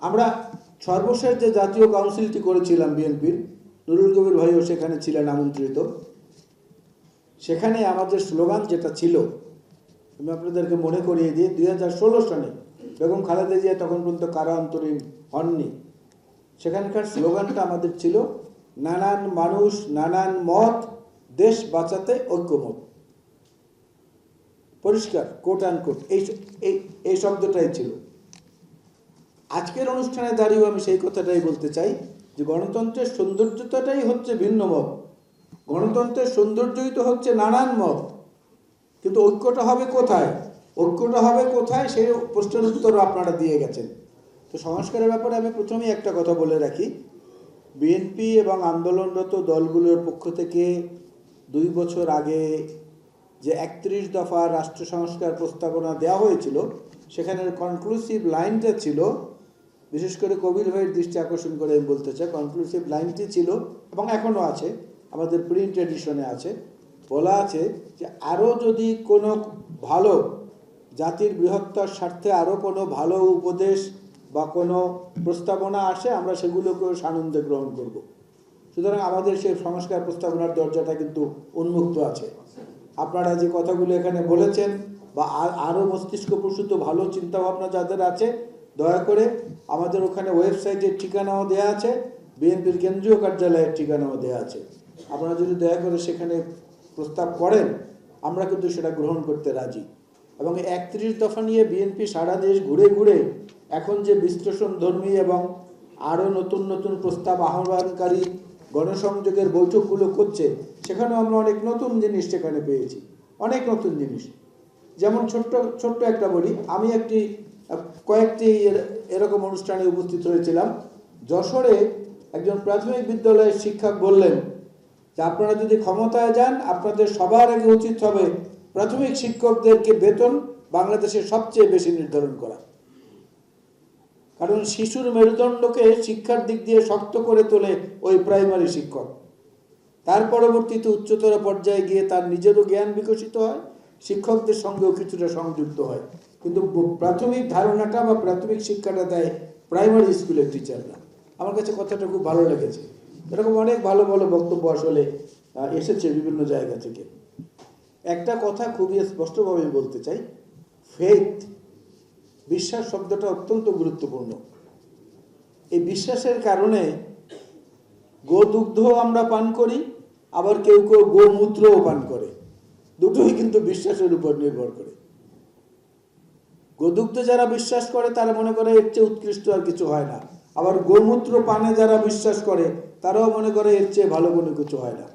আমরা সর্বশেষ যে জাতীয় কাউন্সিলটি করেছিলাম বিএনপির, নুরুল কবির ভাইও সেখানে ছিলেন আমন্ত্রিত। সেখানে আমাদের স্লোগান যেটা ছিল, আমি আপনাদেরকে মনে করিয়ে দিই, দুই সনে বেগম খালেদা জিয়া তখন পর্যন্ত কারা অন্তরীণ হননি। সেখানকার স্লোগানটা আমাদের ছিল, নানান মানুষ, নানান মত, দেশ বাঁচাতে ঐক্যমত। পরিষ্কার কোট অ্যান্ড কোট এই এই শব্দটাই ছিল। আজকের অনুষ্ঠানে দাঁড়িয়েও আমি সেই কথাটাই বলতে চাই যে গণতন্ত্রের সৌন্দর্যতাটাই হচ্ছে ভিন্ন মত। গণতন্ত্রের সৌন্দর্যই তো হচ্ছে নানান মত। কিন্তু ঐক্যটা হবে কোথায়? ঐক্যটা হবে কোথায় সেই প্রশ্নের উত্তর আপনারা দিয়ে গেছেন। তো সংস্কারের ব্যাপারে আমি প্রথমেই একটা কথা বলে রাখি। বিএনপি এবং আন্দোলনরত দলগুলোর পক্ষ থেকে দুই বছর আগে যে একত্রিশ দফা রাষ্ট্র সংস্কার প্রস্তাবনা দেওয়া হয়েছিল, সেখানের কনক্লুসিভ লাইনটা ছিল বিশেষ করে কবির ভাইয়ের দৃষ্টি আকর্ষণ করে আমি বলতে চাই কনক্লুসিভ লাইনটি ছিল এবং এখনও আছে, আমাদের প্রিন্ট এডিশনে আছে। বলা আছে যে, আরও যদি কোনো ভালো জাতির বৃহত্তর স্বার্থে আরও কোনো ভালো উপদেশ বা কোনো প্রস্তাবনা আসে, আমরা সেগুলোকেও সানন্দে গ্রহণ করব। সুতরাং আমাদের সেই সংস্কার প্রস্তাবনার দরজাটা কিন্তু উন্মুক্ত আছে। আপনারা যে কথাগুলো এখানে বলেছেন বা আরও মস্তিষ্ক প্রসূত ভালো চিন্তাভাবনা যাদের আছে দয়া করে আমাদের ওখানে ওয়েবসাইটের ঠিকানাও দেওয়া আছে, বিএনপির কেন্দ্রীয় কার্যালয়ের ঠিকানাও দেওয়া আছে। আপনারা যদি দয়া করে সেখানে প্রস্তাব করেন, আমরা কিন্তু সেটা গ্রহণ করতে রাজি। এবং একত্রিশ দফা নিয়ে বিএনপি সারা দেশ ঘুরে ঘুরে এখন যে বিশ্লেষণ ধর্মী এবং আরও নতুন নতুন প্রস্তাব আহ্বানকারী গণসংযোগের বৈঠকগুলো করছে, সেখানেও আমরা অনেক নতুন জিনিস সেখানে পেয়েছি। অনেক নতুন জিনিস। যেমন ছোট্ট ছোট্ট একটা বলি, আমি একটি কয়েকটি এর- এরকম অনুষ্ঠানে উপস্থিত হয়েছিলাম। যশোরে একজন প্রাথমিক বিদ্যালয়ের শিক্ষক বললেন যে, আপনারা যদি ক্ষমতায় যান, আপনাদের সবার আগে উচিত হবে প্রাথমিক শিক্ষকদেরকে বেতন বাংলাদেশে সবচেয়ে বেশি নির্ধারণ করা। কারণ শিশুর মেরুদণ্ডকে শিক্ষার দিক দিয়ে শক্ত করে তোলে ওই প্রাইমারি শিক্ষক। তার পরবর্তীতে উচ্চতর পর্যায়ে গিয়ে তার নিজেরও জ্ঞান বিকশিত হয়। শিক্ষকদের সঙ্গেও কিছুটা সংযুক্ত হয়। কিন্তু প্রাথমিক ধারণাটা বা প্রাথমিক শিক্ষাটা দেয় প্রাইমারি স্কুলের টিচাররা আমার কাছে কথাটা খুব ভালো লেগেছে। এরকম অনেক ভালো ভালো বক্তব্য আসলে এসেছে বিভিন্ন জায়গা থেকে। একটা কথা খুবই স্পষ্টভাবে বলতে চাই। ফেথ বিশ্বাস শব্দটা অত্যন্ত গুরুত্বপূর্ণ। এই বিশ্বাসের কারণে গোদুগ্ধ আমরা পান করি, আবার কেউ কেউ গোমূত্রও পান করে। দুটোই কিন্তু বিশ্বাসের উপর নির্ভর করে। গোদুগ্ধ যারা বিশ্বাস করে, তারা মনে করে এর চেয়ে উৎকৃষ্ট আর কিছু হয় না। আবার গোমূত্র পানে যারা বিশ্বাস করে, তারাও মনে করে এর চেয়ে ভালো কোনো কিছু হয় না।